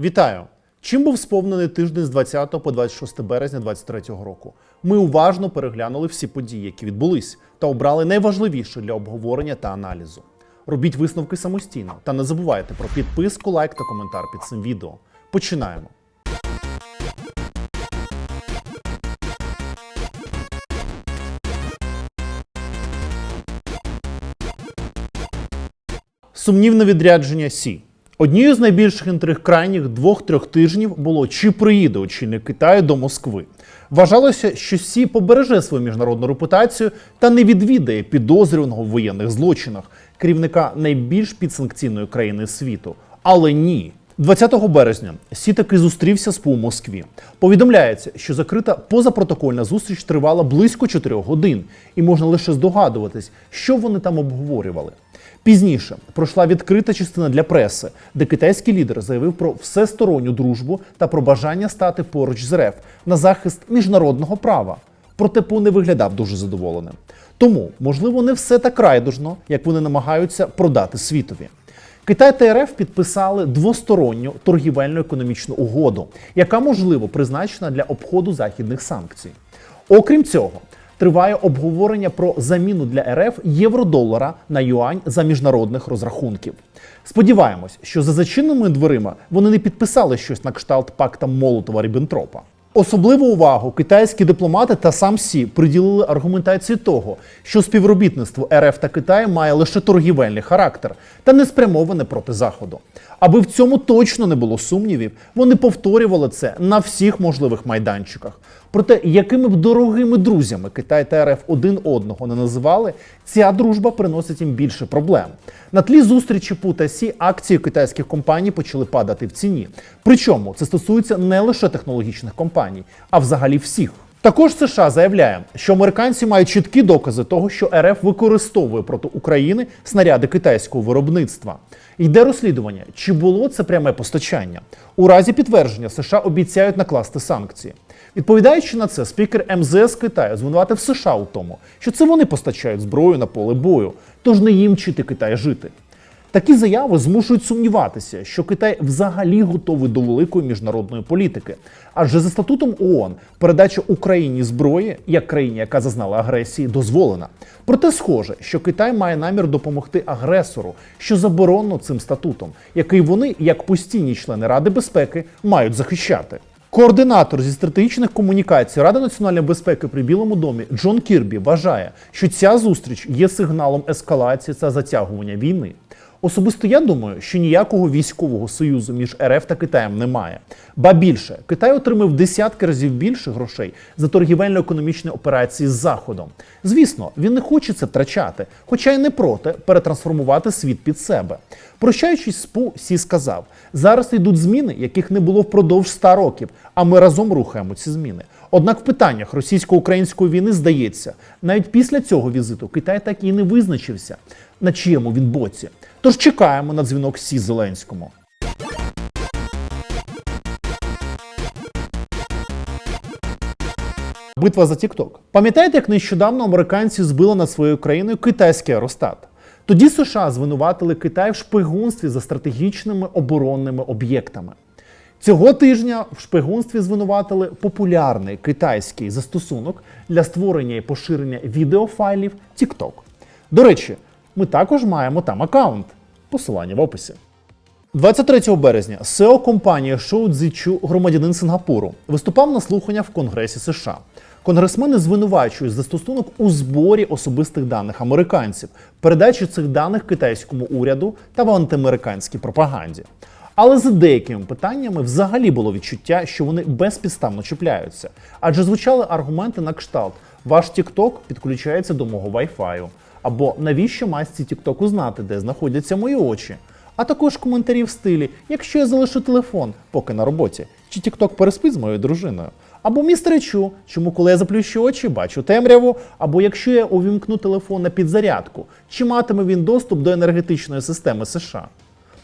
Вітаю! Чим був сповнений тиждень з 20 по 26 березня 2023 року? Ми уважно переглянули всі події, які відбулись, та обрали найважливіше для обговорення та аналізу. Робіть висновки самостійно та не забувайте про підписку, лайк та коментар під цим відео. Починаємо. Сумнівне відрядження Сі. Однією з найбільших інтриг крайніх двох-трьох тижнів було, чи приїде очільник Китаю до Москви. Вважалося, що Сі побереже свою міжнародну репутацію та не відвідає підозрюваного в воєнних злочинах керівника найбільш підсанкційної країни світу. Але ні. 20 березня Сі таки зустрівся з ПУ Москві. Повідомляється, що закрита позапротокольна зустріч тривала близько 4 годин, і можна лише здогадуватись, що вони там обговорювали. Пізніше пройшла відкрита частина для преси, де китайський лідер заявив про всесторонню дружбу та про бажання стати поруч з РФ на захист міжнародного права. Проте Пу не виглядав дуже задоволеним. Тому, можливо, не все так райдужно, як вони намагаються продати світові. Китай та РФ підписали двосторонню торгівельну економічну угоду, яка можливо призначена для обходу західних санкцій. Окрім цього, триває обговорення про заміну для РФ євро-долара на юань за міжнародних розрахунків. Сподіваємось, що за зачиненими дверима вони не підписали щось на кшталт пакта Молотова Ріббентропа. Особливу увагу китайські дипломати та сам Сі приділили аргументації того, що співробітництво РФ та Китаю має лише торгівельний характер та не спрямоване проти Заходу. Аби в цьому точно не було сумнівів, вони повторювали це на всіх можливих майданчиках. Проте, якими б дорогими друзями Китай та РФ один одного не називали, ця дружба приносить їм більше проблем. На тлі зустрічі Пу та Сі акції китайських компаній почали падати в ціні. Причому це стосується не лише технологічних компаній, а взагалі всіх. Також США заявляє, що американці мають чіткі докази того, що РФ використовує проти України снаряди китайського виробництва. Йде розслідування, чи було це пряме постачання. У разі підтвердження США обіцяють накласти санкції. Відповідаючи на це, спікер МЗС Китаю звинуватив США у тому, що це вони постачають зброю на поле бою, тож не їм вчити Китай жити. Такі заяви змушують сумніватися, що Китай взагалі готовий до великої міжнародної політики. Адже за статутом ООН передача Україні зброї як країні, яка зазнала агресії, дозволена. Проте схоже, що Китай має намір допомогти агресору, що заборонено цим статутом, який вони, як постійні члени Ради безпеки, мають захищати. Координатор зі стратегічних комунікацій Ради національної безпеки при Білому домі Джон Кірбі вважає, що ця зустріч є сигналом ескалації та затягування війни. Особисто я думаю, що ніякого військового союзу між РФ та Китаєм немає. Ба більше, Китай отримав десятки разів більше грошей за торгівельно-економічні операції з Заходом. Звісно, він не хоче це втрачати, хоча й не проти перетрансформувати світ під себе. Прощаючись з ПУ, Сі сказав: зараз йдуть зміни, яких не було впродовж ста років, а ми разом рухаємо ці зміни. Однак в питаннях російсько-української війни здається, навіть після цього візиту Китай так і не визначився, на чиєму він боці. Тож чекаємо на дзвінок Сі Зеленському. Битва за Тікток. Пам'ятаєте, як нещодавно американці збили над своєю країною китайський аеростат? Тоді США звинуватили Китай в шпигунстві за стратегічними оборонними об'єктами. Цього тижня в шпигунстві звинуватили популярний китайський застосунок для створення і поширення відеофайлів TikTok. До речі, ми також маємо там аккаунт. Посилання в описі. 23 березня SEO компанії Шоу Цзічу, громадянин Сингапуру, виступав на слухання в Конгресі США. Конгресмени звинувачують застосунок у зборі особистих даних американців, передачі цих даних китайському уряду та в антиамериканській пропаганді. Але за деякими питаннями взагалі було відчуття, що вони безпідставно чіпляються, адже звучали аргументи на кшталт: ваш TikTok підключається до мого Wi-Fi, або навіщо масці TikTok знати, де знаходяться мої очі. А також коментарі в стилі, якщо я залишу телефон, поки на роботі, чи TikTok переспить з моєю дружиною. Або містеречу, чому коли я заплющу очі, бачу темряву, або якщо я увімкну телефон на підзарядку, чи матиме він доступ до енергетичної системи США.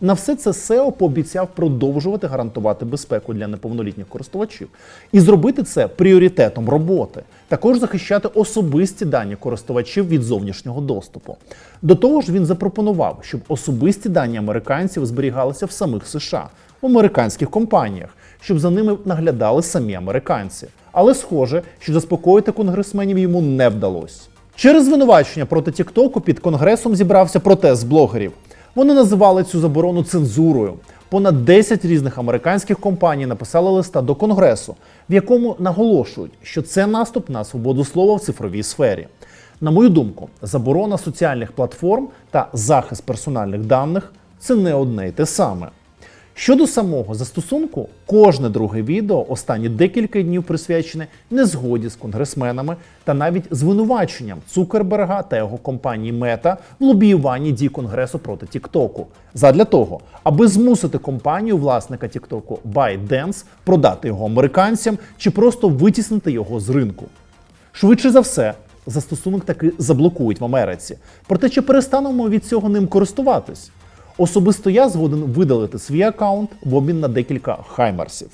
На все це SEO пообіцяв продовжувати гарантувати безпеку для неповнолітніх користувачів і зробити це пріоритетом роботи. Також захищати особисті дані користувачів від зовнішнього доступу. До того ж, він запропонував, щоб особисті дані американців зберігалися в самих США, в американських компаніях, щоб за ними наглядали самі американці. Але схоже, що заспокоїти конгресменів йому не вдалося. Через звинувачення проти Тіктоку під конгресом зібрався протест блогерів. Вони називали цю заборону цензурою. Понад 10 різних американських компаній написали листа до конгресу, в якому наголошують, що це наступ на свободу слова в цифровій сфері. На мою думку, заборона соціальних платформ та захист персональних даних це не одне й те саме. Щодо самого застосунку, кожне друге відео останні декілька днів присвячене незгоді з конгресменами та навіть звинуваченням Цукерберга та його компанії Мета в лобіюванні дій конгресу проти Тіктоку. Задля того, аби змусити компанію власника Тіктоку ByteDance продати його американцям чи просто витіснити його з ринку. Швидше за все, застосунок таки заблокують в Америці. Проте чи перестанемо від цього ним користуватись? Особисто я згоден видалити свій аккаунт в обмін на декілька хаймерсів.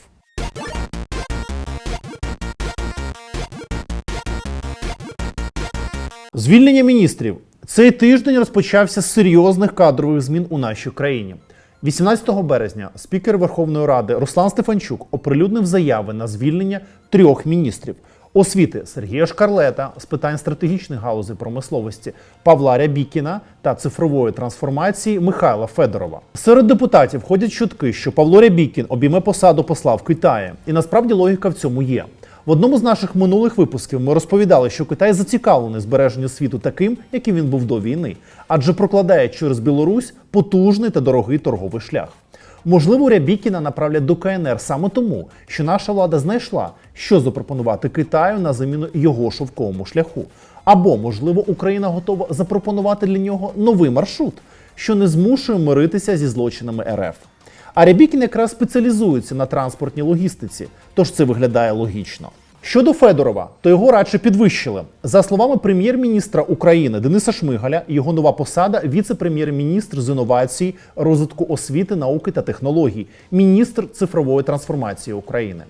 Звільнення міністрів. Цей тиждень розпочався з серйозних кадрових змін у нашій країні. 18 березня спікер Верховної Ради Руслан Стефанчук оприлюднив заяви на звільнення трьох міністрів освіти Сергія Шкарлета з питань стратегічних галузей промисловості Павла Рябікіна та цифрової трансформації Михайла Федорова. Серед депутатів ходять чутки, що Павло Рябікін обійме посаду посла в Китаї, і насправді логіка в цьому є. В одному з наших минулих випусків ми розповідали, що Китай зацікавлений збереженню світу таким, яким він був до війни, адже прокладає через Білорусь потужний та дорогий торговий шлях. Можливо, Рябікіна направлять до КНР саме тому, що наша влада знайшла, що запропонувати Китаю на заміну його шовковому шляху. Або, можливо, Україна готова запропонувати для нього новий маршрут, що не змушує миритися зі злочинами РФ. А Рябікін якраз спеціалізується на транспортній логістиці, тож це виглядає логічно. Щодо Федорова, то його радше підвищили. За словами прем'єр-міністра України Дениса Шмигаля, його нова посада віце-прем'єр-міністр з інновацій, розвитку освіти, науки та технологій, міністр цифрової трансформації України.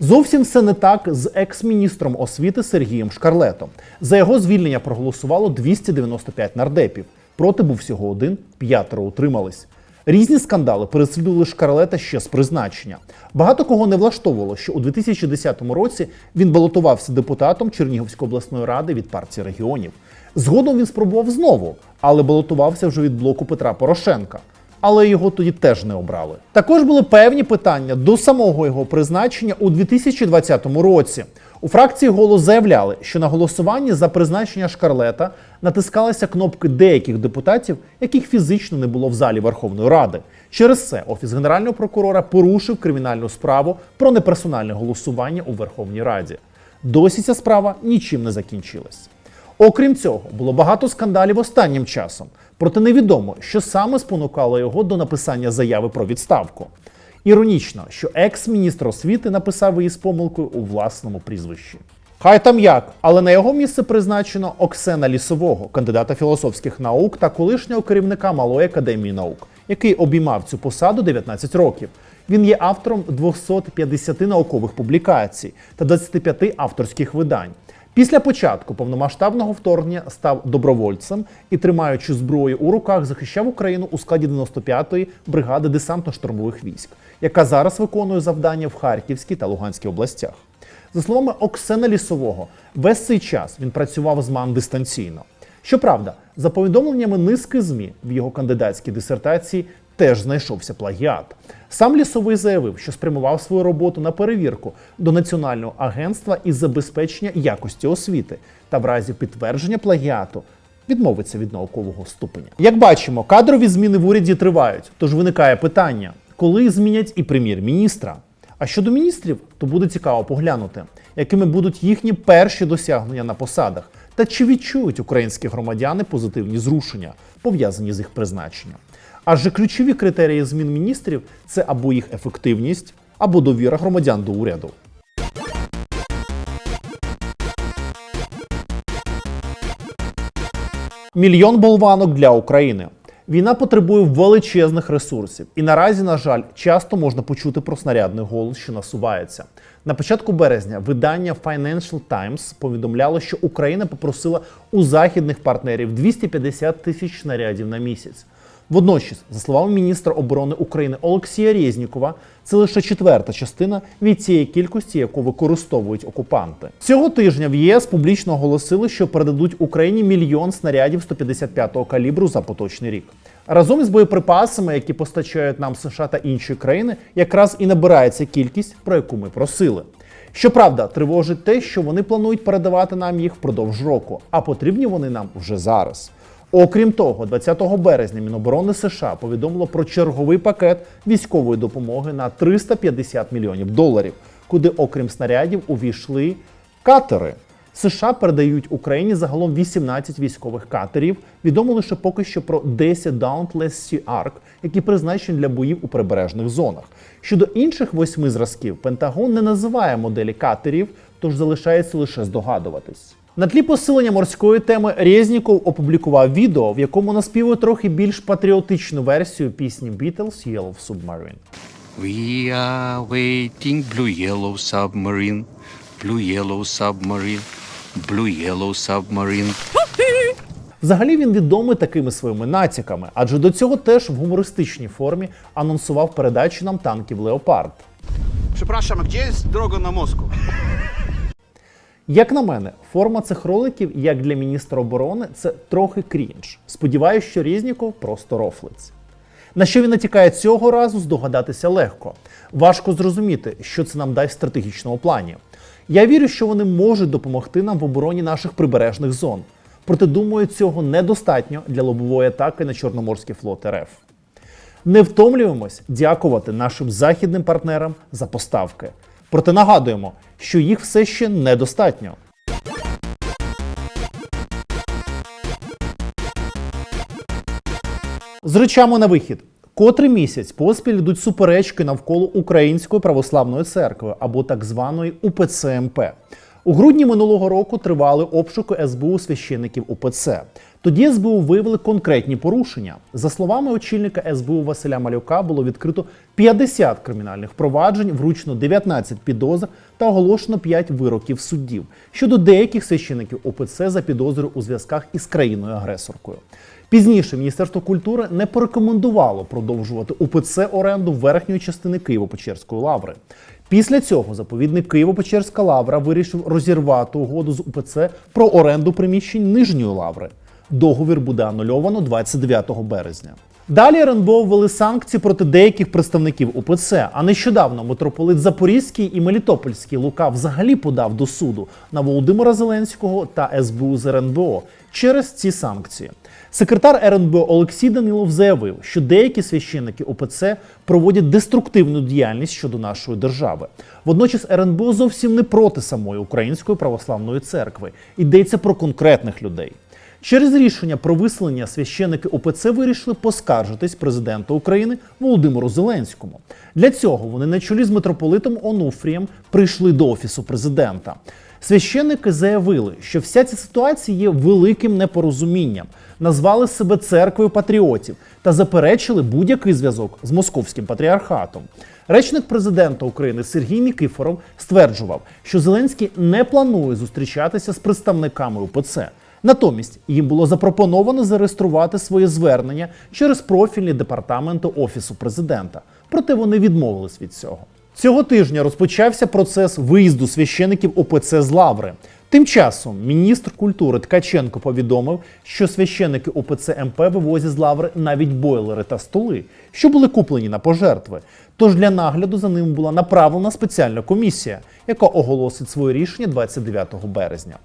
Зовсім все не так з екс-міністром освіти Сергієм Шкарлетом. За його звільнення проголосувало 295 нардепів. Проти був всього один, п'ятеро утримались. Різні скандали переслідували Шкарлета ще з призначення. Багато кого не влаштовувало, що у 2010 році він балотувався депутатом Чернігівської обласної ради від партії регіонів. Згодом він спробував знову, але балотувався вже від блоку Петра Порошенка. Але його тоді теж не обрали. Також були певні питання до самого його призначення у 2020 році. У фракції голос заявляли, що на голосуванні за призначення Шкарлета натискалися кнопки деяких депутатів, яких фізично не було в залі Верховної Ради. Через це офіс генерального прокурора порушив кримінальну справу про неперсональне голосування у Верховній Раді. Досі ця справа нічим не закінчилась. Окрім цього, було багато скандалів останнім часом, проте невідомо, що саме спонукало його до написання заяви про відставку. Іронічно, що екс-міністр освіти написав її з помилкою у власному прізвищі. Хай там як, але на його місце призначено Оксена Лісового, кандидата філософських наук та колишнього керівника Малої академії наук, який обіймав цю посаду 19 років. Він є автором 250 наукових публікацій та 25 авторських видань. Після початку повномасштабного вторгнення став добровольцем і, тримаючи зброю у руках, захищав Україну у складі 95-ї бригади десантно-штурмових військ, яка зараз виконує завдання в Харківській та Луганській областях. За словами Оксена Лісового, весь цей час він працював з МАН дистанційно. Щоправда, за повідомленнями низки ЗМІ в його кандидатській дисертації теж знайшовся плагіат. Сам лісовий заявив, що спрямував свою роботу на перевірку до Національного агентства із забезпечення якості освіти та в разі підтвердження плагіату відмовиться від наукового ступеня. Як бачимо, кадрові зміни в уряді тривають, тож виникає питання, коли змінять і прем'єр-міністра. А щодо міністрів, то буде цікаво поглянути, якими будуть їхні перші досягнення на посадах, та чи відчують українські громадяни позитивні зрушення, пов'язані з їх призначенням. Адже ключові критерії змін міністрів це або їх ефективність, або довіра громадян до уряду. Мільйон болванок для України. Війна потребує величезних ресурсів, і наразі, на жаль, часто можна почути про снарядний голос, що насувається. На початку березня видання Financial Times повідомляло, що Україна попросила у західних партнерів 250 тисяч снарядів на місяць. Водночас, за словами міністра оборони України Олексія Резнікова, це лише четверта частина від цієї кількості, яку використовують окупанти. Цього тижня в ЄС публічно оголосили, що передадуть Україні мільйон снарядів 155-го калібру за поточний рік. Разом із боєприпасами, які постачають нам США та інші країни, якраз і набирається кількість, про яку ми просили. Щоправда, тривожить те, що вони планують передавати нам їх впродовж року, а потрібні вони нам вже зараз. Окрім того, 20 березня Міноборони США повідомило про черговий пакет військової допомоги на 350 мільйонів доларів, куди, окрім снарядів, увійшли катери. США передають Україні загалом 18 військових катерів. Відомо лише поки що про 10 Dauntless Sea Ark, які призначені для боїв у прибережних зонах. Щодо інших восьми зразків, Пентагон не називає моделі катерів, тож залишається лише здогадуватись. На тлі посилення морської теми Резніков опублікував відео, в якому наспівує трохи більш патріотичну версію пісні Beatles Yellow Submarine. We are waiting, blue yellow submarine, blue yellow submarine, blue yellow submarine. Взагалі він відомий такими своїми натяками, адже до цього теж в гумористичній формі анонсував передачу нам танків Леопард. Gdzie jest droga na Moskwę? Як на мене, форма цих роликів, як для міністра оборони, це трохи крінж. Сподіваюсь, що Різніков просто рофлиць. На що він натякає цього разу, здогадатися легко. Важко зрозуміти, що це нам дасть в стратегічному плані. Я вірю, що вони можуть допомогти нам в обороні наших прибережних зон. Проте думаю, цього недостатньо для лобової атаки на Чорноморський флот РФ. Не втомлюємось дякувати нашим західним партнерам за поставки. Проте нагадуємо, що їх все ще недостатньо. З речами на вихід. Котрий місяць поспіль йдуть суперечки навколо Української православної церкви або так званої УПЦ МП. У грудні минулого року тривали обшуки СБУ священиків УПЦ. Тоді СБУ виявили конкретні порушення. За словами очільника СБУ Василя Малюка, було відкрито 50 кримінальних проваджень, вручно 19 підозр та оголошено 5 вироків суддів щодо деяких священиків УПЦ за підозрою у зв'язках із країною-агресоркою. Пізніше Міністерство культури не порекомендувало продовжувати УПЦ оренду верхньої частини Києво-Печерської лаври. Після цього заповідник Києво-Печерська лавра вирішив розірвати угоду з УПЦ про оренду приміщень нижньої лаври. Договір буде анульовано 29 березня. Далі РНБО ввели санкції проти деяких представників УПЦ. А нещодавно митрополит Запорізький і Мелітопольський Лука взагалі подав до суду на Володимира Зеленського та СБУ з РНБО через ці санкції. Секретар РНБО Олексій Данилов заявив, що деякі священники ОПЦ проводять деструктивну діяльність щодо нашої держави. Водночас РНБО зовсім не проти самої Української православної церкви. Йдеться про конкретних людей. Через рішення про виселення священики ОПЦ вирішили поскаржитись президенту України Володимиру Зеленському. Для цього вони на чолі з митрополитом Онуфрієм прийшли до офісу президента. Священники заявили, що вся ця ситуація є великим непорозумінням, назвали себе церквою патріотів та заперечили будь-який зв'язок з московським патріархатом. Речник президента України Сергій Нікифоров стверджував, що Зеленський не планує зустрічатися з представниками УПЦ. Натомість їм було запропоновано зареєструвати своє звернення через профільні департаменти Офісу президента. Проте вони відмовились від цього. Цього тижня розпочався процес виїзду священиків ОПЦ з Лаври. Тим часом міністр культури Ткаченко повідомив, що священики ОПЦ МП вивозять з лаври навіть бойлери та столи, що були куплені на пожертви. Тож для нагляду за ним була направлена спеціальна комісія, яка оголосить своє рішення 29 березня.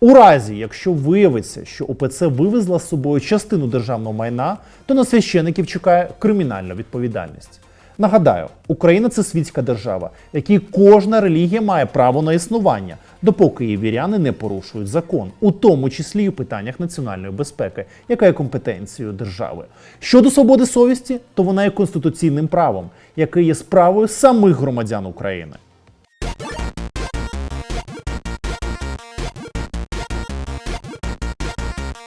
У разі, якщо виявиться, що ОПЦ вивезла з собою частину державного майна, то на священиків чекає кримінальна відповідальність. Нагадаю, Україна це світська держава, в якій кожна релігія має право на існування, допоки її віряни не порушують закон, у тому числі і у питаннях національної безпеки, яка є компетенцією держави. Щодо свободи совісті, то вона є конституційним правом, яке є справою самих громадян України.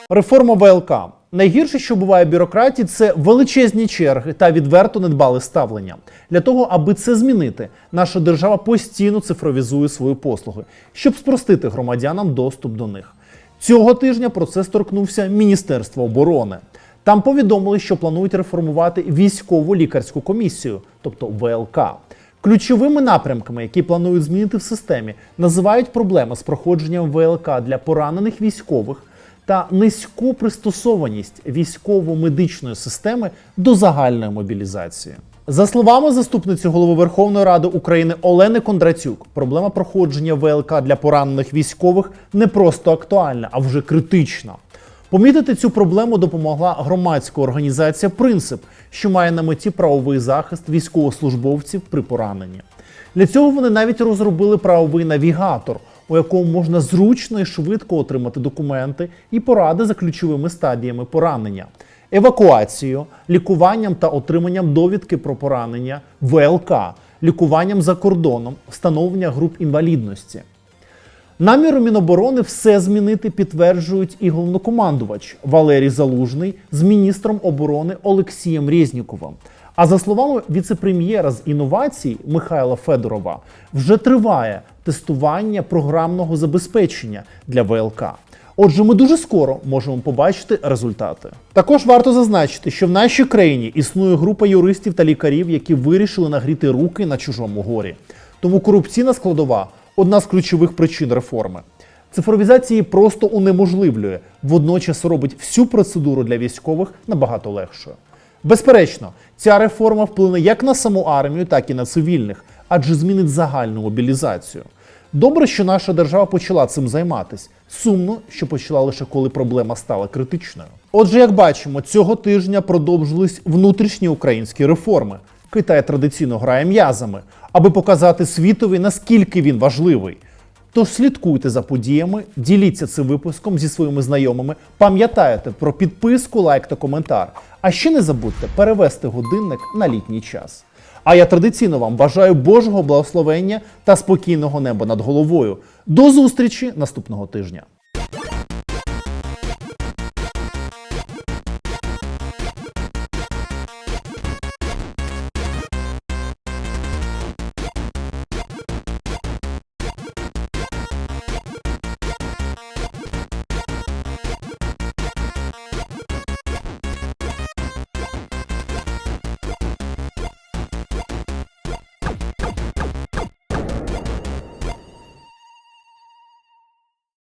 Реформа ВЛК. Найгірше, що буває бюрократії, це величезні черги та відверто недбале ставлення. Для того, аби це змінити, наша держава постійно цифровізує свої послуги, щоб спростити громадянам доступ до них. Цього тижня процес торкнувся Міністерства оборони. Там повідомили, що планують реформувати військову лікарську комісію, тобто ВЛК. Ключовими напрямками, які планують змінити в системі, називають проблеми з проходженням ВЛК для поранених військових та низьку пристосованість військово-медичної системи до загальної мобілізації. За словами заступниці голови Верховної Ради України Олени Кондратюк, проблема проходження ВЛК для поранених військових не просто актуальна, а вже критична. Помітити цю проблему допомогла громадська організація Принцип, що має на меті правовий захист військовослужбовців при пораненні. Для цього вони навіть розробили правовий навігатор, у якому можна зручно і швидко отримати документи і поради за ключовими стадіями поранення, евакуацією, лікуванням та отриманням довідки про поранення, ВЛК, лікуванням за кордоном, встановлення груп інвалідності. Наміру Міноборони все змінити підтверджують і головнокомандувач Валерій Залужний з міністром оборони Олексієм Резніковим. А за словами віцепрем'єра з інновацій Михайла Федорова, вже триває тестування програмного забезпечення для ВЛК. Отже, ми дуже скоро можемо побачити результати. Також варто зазначити, що в нашій країні існує група юристів та лікарів, які вирішили нагріти руки на чужому горі. Тому корупційна складова одна з ключових причин реформи. Цифровізація її просто унеможливлює, водночас робить всю процедуру для військових набагато легшою. Безперечно, ця реформа вплине як на саму армію, так і на цивільних, адже змінить загальну мобілізацію. Добре, що наша держава почала цим займатись. Сумно, що почала лише коли проблема стала критичною. Отже, як бачимо, цього тижня продовжились внутрішні українські реформи. Китай традиційно грає м'язами, аби показати світові, наскільки він важливий. Тож слідкуйте за подіями, діліться цим випуском зі своїми знайомими, пам'ятайте про підписку, лайк та коментар. А ще не забудьте перевести годинник на літній час. А я традиційно вам бажаю Божого благословення та спокійного неба над головою. До зустрічі наступного тижня.